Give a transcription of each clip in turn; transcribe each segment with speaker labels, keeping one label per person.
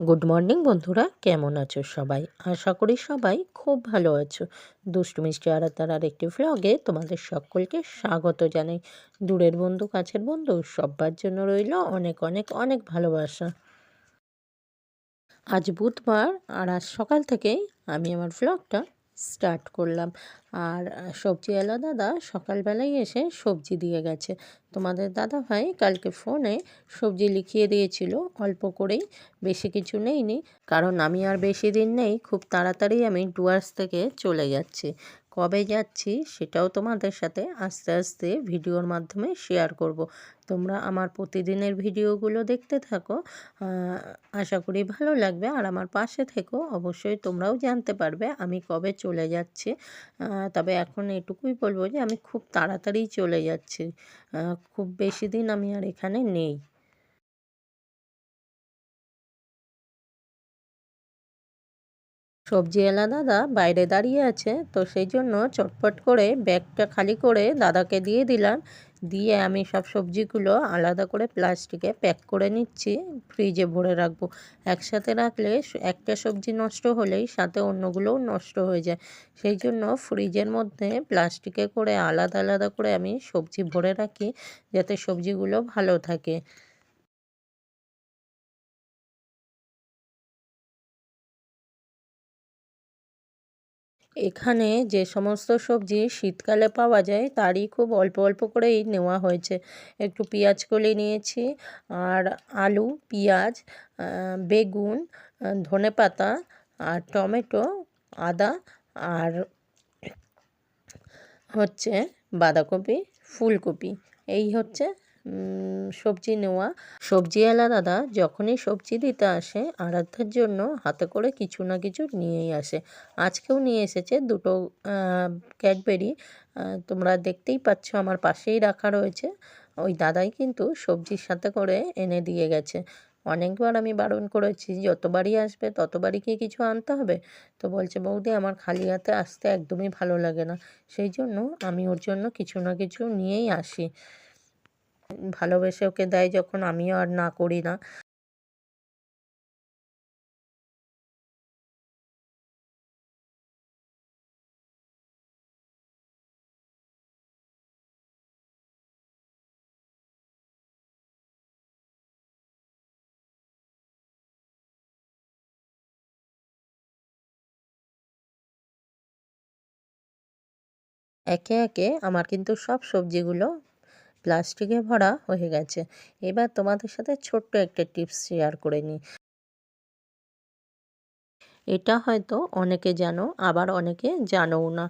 Speaker 1: Good morning বন্ধুরা। কেমন আছো সবাই? আশা করি সবাই খুব ভালো আছো। দুষ্টু মিষ্টি আরাতার একটি ফ্লগে তোমাদের সকলকে স্বাগত জানাই। দূরের বন্ধু, কাছের বন্ধু সবার জন্য রইল অনেক অনেক অনেক ভালোবাসা। আজ বুধবার আর আজ সকাল থেকেই আমি আমার ভ্লগটা স্টার্ট করলাম। আর সবজিওয়ালা দাদা, সকালবেলায় এসে সবজি দিয়ে গেছে। তোমাদের দাদা ভাই কালকে ফোনে সবজি লিখিয়ে দিয়েছিল, অল্প করেই, বেশি কিছু নেইনি। কারণ আমি আর বেশি দিন নেই, খুব তাড়াতাড়ি আমি ডুয়ার্স থেকে চলে যাচ্ছি। কবে যাচ্ছি সেটাও তোমাদের সাথে আস্তে আস্তে ভিডিওর মাধ্যমে শেয়ার করব। তোমরা আমার প্রতিদিনের ভিডিওগুলো দেখতে থাকো আশা করি ভালো লাগবে। আর আমার পাশে থেকো, অবশ্যই তোমরাও জানতে পারবে আমি কবে চলে যাচ্ছি। তবে এখন এটুকুই বলব যে আমি খুব তাড়াতাড়ি চলে যাচ্ছি। খুব বেশি দিন আমি আর এখানে নেই। সবজিওয়ালা দাদা বাইরে দাঁড়িয়ে আছে, তো সেই জন্য চটপট করে ব্যাগটা খালি করে দাদাকে দিয়ে দিলাম। দিয়ে আমি সব সবজিগুলো আলাদা করে প্লাস্টিকে প্যাক করে নিচ্ছি, ফ্রিজে ভরে রাখব। একসাথে রাখলে একটা সবজি নষ্ট হলেই সাথে অন্যগুলোও নষ্ট হয়ে যায়। সেই জন্য ফ্রিজের মধ্যে প্লাস্টিকে করে আলাদা আলাদা করে আমি সবজি ভরে রাখি, যাতে সবজিগুলো ভালো থাকে। এখানে যে সমস্ত সবজি শীতকালে পাওয়া যায়, তারই খুব অল্প অল্প করেই নেওয়া হয়েছে। একটু পেঁয়াজ কলি নিয়েছি, আর আলু, পেঁয়াজ বেগুন, ধনে পাতা, আর টমেটো, আদা, আর হচ্ছে বাঁধাকপি, ফুলকপি। এই হচ্ছে সবজি নেওয়া। সবজিওয়ালা দাদা যখনই সবজি দিতে আসে, আরাধ্যার জন্য হাতে করে কিছু না কিছু নিয়েই আসে। আজকেও নিয়ে এসেছে দুটো ক্যাডবেরি। তোমরা দেখতেই পাচ্ছ আমার পাশেই রাখা রয়েছে। ওই দাদাই কিন্তু সবজির সাথে করে এনে দিয়ে গেছে। অনেকবার আমি বারণ করেছি, যতবারই আসবে ততবারই কি কিছু আনতে হবে? তো বলছে, বৌদি, আমার খালি হাতে আসতে একদমই ভালো লাগে না। সেই জন্য আমি ওর জন্য কিছু না কিছু নিয়েই আসি। ভালোবেসে ওকে দেয় যখন আমিও আর না করি না। একে একে আমার কিন্তু সব সবজিগুলো প্লাস্টিকে ভরা হয়ে গেছে। এবার তোমাদের সাথে ছোট্ট একটা টিপস শেয়ার করে নিই। এটা হয়তো অনেকে জানো, আবার অনেকে জানোও না।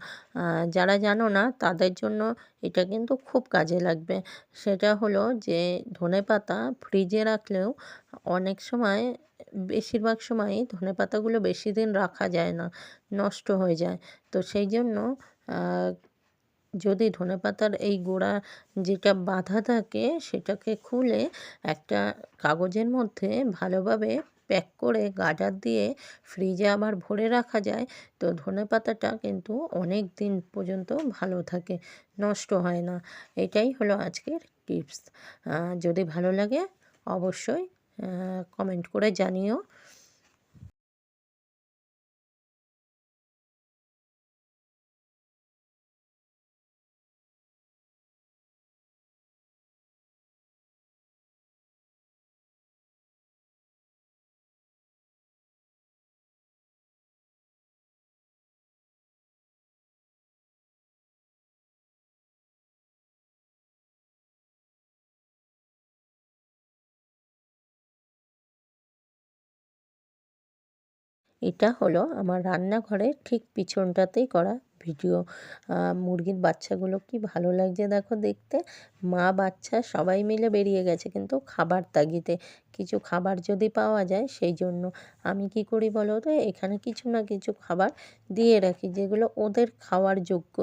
Speaker 1: যারা জানো না, তাদের জন্য এটা কিন্তু খুব কাজে লাগবে। সেটা হলো যে, ধনে পাতা ফ্রিজে রাখলেও অনেক সময়, বেশিরভাগ সময়ই ধনে পাতাগুলো বেশি দিন রাখা যায় না, নষ্ট হয়ে যায়। তো সেই জন্য যদি ধনেপাতার এই গোড়া যেটা বাঁধা থাকে সেটাকে খুলে একটা কাগজের মধ্যে ভালোভাবে প্যাক করে গার্ডার দিয়ে ফ্রিজে আবার ভরে রাখা যায়, তো ধনে পাতাটা কিন্তু অনেক দিন পর্যন্ত ভালো থাকে, নষ্ট হয় না। এটাই হলো আজকের টিপস। যদি ভালো লাগে অবশ্যই কমেন্ট করে জানিও। এটা হলো আমার রান্নাঘরের ঠিক পিছনটাতেই করা ভিডিও। মুরগির বাচ্চাগুলো কি ভালো লাগছে দেখো দেখতে। মা, বাচ্চা সবাই মিলে বেরিয়ে গেছে কিন্তু খাবার তাগিতে কিছু খাবার যদি পাওয়া যায় সেই জন্য। আমি কি করি বলো তো? এখানে কিছু না কিছু খাবার দিয়ে রাখি যেগুলো ওদের খাওয়ার যোগ্য।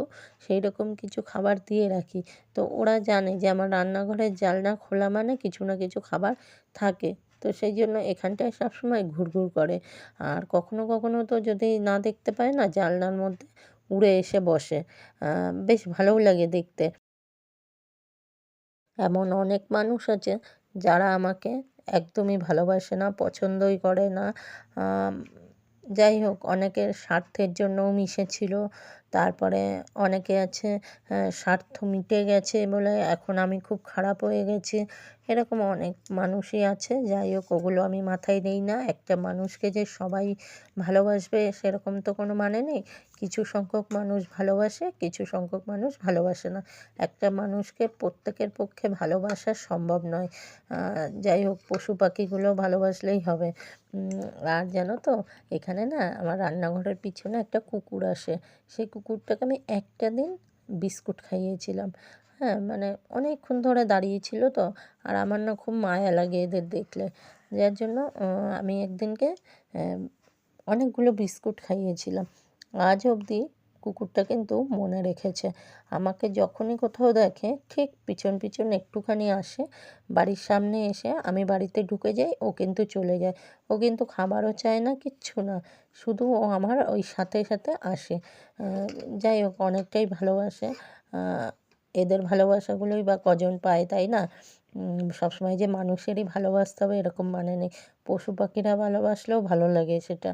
Speaker 1: সেই রকম কিছু খাবার দিয়ে রাখি। তো ওরা জানে যে আমার রান্নাঘরের জালনা খোলা মানে কিছু না কিছু খাবার থাকে। তো সেই জন্য এখানটায় সবসময় ঘুরঘুর করে। আর কখনো কখনো তো যদি না দেখতে পায় না, জানলার মধ্যে উড়ে এসে বসে। বেশ ভালোও লাগে দেখতে। এমন অনেক মানুষ আছে যারা আমাকে একদমই ভালোবাসে না, পছন্দই করে না। যাই হোক, অনেকের স্বার্থের জন্যও মিশেছিল। তারপরে অনেকে আছে স্বার্থ মিটে গেছে বলে এখন আমি খুব খারাপ হয়ে গেছি। এরকম অনেক মানুষই আছে, যাই হোক ওগুলো আমি মাথায় নিই না। একটা মানুষকে যে সবাই ভালোবাসবে সেরকম তো কোনো মানে নেই। কিছু সংখ্যক মানুষ ভালোবাসে, কিছু সংখ্যক মানুষ ভালোবাসে না। একটা মানুষকে প্রত্যেকের পক্ষে ভালোবাসা সম্ভব নয়। যাই হোক পশু পাখিগুলো ভালোবাসলেই হবে। আর জানো তো, এখানে না আমার রান্নাঘরের পিছনে একটা কুকুর আসে। সেই কুকুরটাকে আমি একটা দিন বিস্কুট খাইয়েছিলাম। হ্যাঁ মানে অনেকক্ষণ ধরে দাঁড়িয়েছিল তো, আর আমার না খুব মায়া লাগে এদের দেখলে। যার জন্য আমি একদিনকে অনেকগুলো বিস্কুট খাইয়েছিলাম। আজ অবধি কুকুরটা কিন্তু মনে রেখেছে। আমাকে যখনই কোথাও দেখে, ঠিক পিছন পিছন একটুখানি আসে, বাড়ির সামনে এসে আমি বাড়িতে ঢুকে যাই, ও কিন্তু চলে যায়। ও কিন্তু খাবারও চায় না, কিচ্ছু না। শুধু ও আমার ওই সাথে সাথে আসে। যাই হোক, অনেকটাই ভালোবাসে। এদের ভালোবাসাগুলোই বা কজন পায়, তাই না? সবসময় যে মানুষেরই ভালোবাসতে হবে, এরকম মানে নেই। পশু পাখিরা ভালোবাসলেও ভালো লাগে সেটা।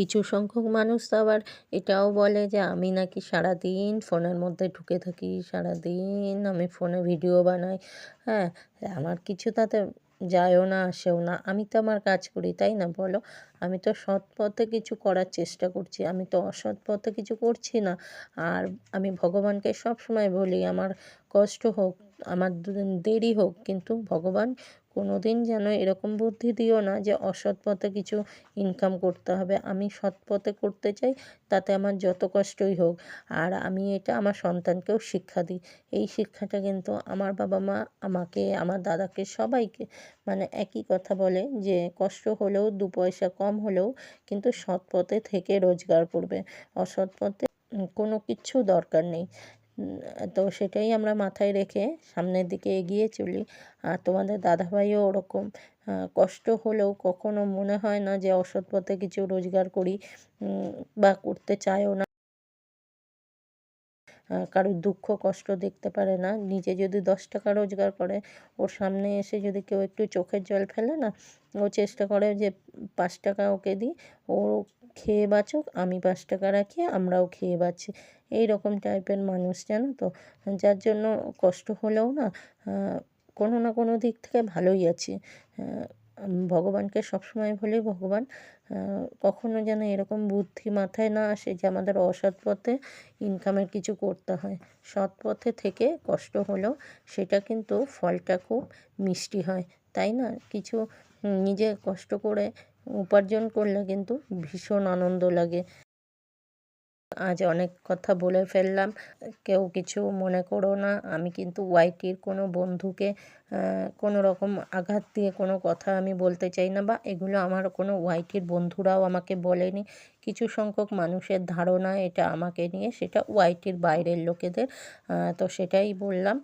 Speaker 1: কিছু সংখ্যক মানুষ তো আবার এটাও বলে যে আমি নাকি সারাদিন ফোনের মধ্যে ঢুকে থাকি, সারাদিন আমি ফোনে ভিডিও বানাই। হ্যাঁ আমার কিছু তাতে যায়ও না, আসেও না। আমি তো আমার কাজ করি, তাই না বলো? আমি তো সৎ পথে কিছু করার চেষ্টা করছি। আমি তো অসৎ পথে কিছু করছি না। আর আমি ভগবানকে সব সময় বলি, আমার কষ্ট হোক, আমার দেরি হোক, কিন্তু ভগবান কোনো দিন যেন এরকম বুদ্ধি দিও না যে অসৎ পথে কিছু ইনকাম করতে হবে। আমি সৎ পথে করতে চাই, তাতে আমার যত কষ্টই হোক। আর আমি এটা আমার সন্তানকেও শিক্ষা দিই। এই শিক্ষাটা কিন্তু আমার বাবা মা আমাকে, আমার দাদাকে সবাইকে মানে একই কথা বলে যে কষ্ট হলেও, দু পয়সা কম হলেও কিন্তু সৎ পথে থেকে রোজগার করবে। অসৎ পথে কোনো কিচ্ছু দরকার নেই। তো সেটাই আমরা মাথায় রেখে সামনের দিকে এগিয়ে চলি। আর তোমাদের দাদাভাইও ওরকম কষ্ট হলেও কখনো মনে হয় না যে অসৎ পথে কিছু রোজগার করি বা করতে চায়ও না। কারোর দুঃখ কষ্ট দেখতে পারে না। নিজে যদি দশ টাকা রোজগার করে, ওর সামনে এসে যদি কেউ একটু চোখের জল ফেলে না, ও চেষ্টা করে যে পাঁচ টাকা ওকে দিই, ও খেয়ে বাঁচুক, আমি পাঁচ টাকা রাখি, আমরাও খেয়ে বাঁচি। এই রকম টাইপের মানুষ জানো তো? যার জন্য কষ্ট হলেও না কোনো না কোনো দিক থেকে ভালোই আছি। ভগবানকে সবসময় বলি, ভগবান কখনো যেন এরকম বুদ্ধি মাথায় না আসে যে আমাদের অসৎ পথে ইনকামের কিছু করতে হয়। সৎ পথে থেকে কষ্ট হলেও সেটা কিন্তু ফলটা খুব মিষ্টি হয়, তাই না? কিছু নিজে কষ্ট করে উপার্জন করলে কিন্তু ভীষণ আনন্দ লাগে। আজ অনেক কথা বলে ফেললাম। কেউ কিছু মনে করো না। আমি কিন্তু ওয়াইটির কোনো বন্ধুকে কোনো রকম আঘাত দিয়ে কোনো কথা আমি বলতে চাই না বা এগুলো আমার কোনো ওয়াইটির বন্ধুরাও আমাকে বলেনি। কিছু সংখ্যক মানুষের ধারণা এটা আমাকে নিয়ে, সেটা ওয়াইটির বাইরের লোকেদের তো সেটাই বললাম।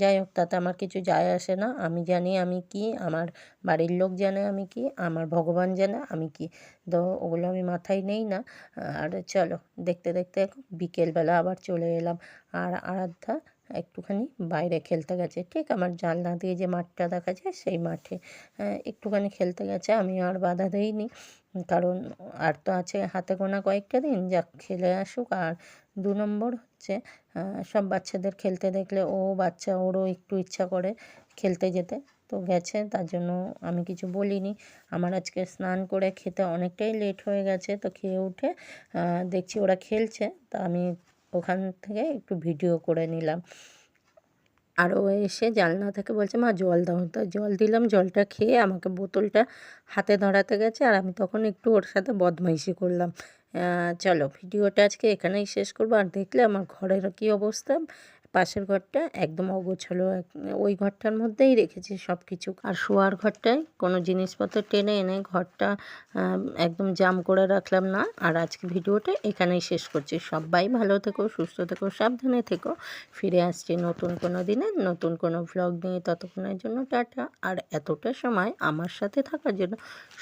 Speaker 1: যাই হোক, তাতে আমার কিছু যায় আসে না। আমি জানি আমি কি, আমার বাড়ির লোক জানে আমি কি, আমার ভগবান জানে আমি কি, তো ওগুলো আমি মাথায় নেই না। আর চলো, দেখতে দেখতে বিকেলবেলা আবার চলে এলাম। আর আরাধ্যা একটুখানি বাইরে খেলতে গেছে। ঠিক আমার জানলা দিয়ে যে মাঠটা দেখা যায় সেই মাঠে। একটুখানি খেলতে গেছে, আমি আর বাধা দিইনি। কারণ আর তো আছে হাতে গোনা কয়েকটা দিন, যাক খেলে আসুক। আর দু নম্বর হচ্ছে সব বাচ্চাদের খেলতে দেখলে ও বাচ্চা, ওরও একটু ইচ্ছা করে খেলতে যেতে। তো গেছে, তার জন্য আমি কিছু বলিনি। আমার আজকে স্নান করে খেতে অনেকটাই লেট হয়ে গেছে, তো খেয়ে উঠে দেখছি ওরা খেলছে। তা আমি ওখান থেকে একটু ভিডিও করে নিলাম। আরও এসে জানলা থেকে বলছে, মা, জল দাও। তো জল দিলাম, জলটা খেয়ে আমাকে বোতলটা হাতে ধরাতে গেছে আর আমি তখন একটু ওর সাথে বদমাইশি করলাম। চলো, ভিডিওটা আজকে এখানেই শেষ করব। আর দেখলে আমার ঘরের কী অবস্থা। পাশের ঘরটা একদম অগোছালো ওই ঘরটার মধ্যেই রেখেছি সব কিছু আর শোয়ার ঘরটায় কোনো জিনিসপত্র টেনে এনে ঘরটা একদম জাম করে রাখলাম না। আর আজকে ভিডিওটা এখানেই শেষ করছি। সবাই ভালো থেকো, সুস্থ থেকো, সাবধানে থেকো। ফিরে আসছি নতুন কোনো দিনে, নতুন কোনো ভ্লগ নিয়ে ততক্ষণের জন্য টাটা। আর এতটা সময় আমার সাথে থাকার জন্য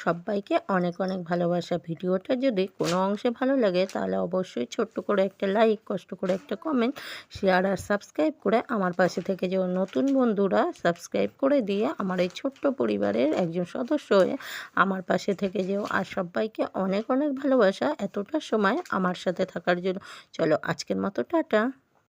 Speaker 1: সবাইকে অনেক অনেক ভালোবাসা। ভিডিওটা যদি কোনো অংশে ভালো লাগে তাহলে অবশ্যই ছোট্ট করে একটা লাইক কষ্ট করে একটা কমেন্ট শেয়ার আর সাবস্ক্রাইব সাবস্ক্রাইব করে আমার পাশে থেকে যে নতুন বন্ধুরা সাবস্ক্রাইব করে দিয়ে আমার এই ছোট্ট পরিবারের একজন সদস্য হয়ে আমার পাশে থেকে যেও। আর সবাইকে অনেক অনেক ভালোবাসা। এতটা সময় আমার সাথে থাকার জন্য। চলো আজকের মতো টাটা।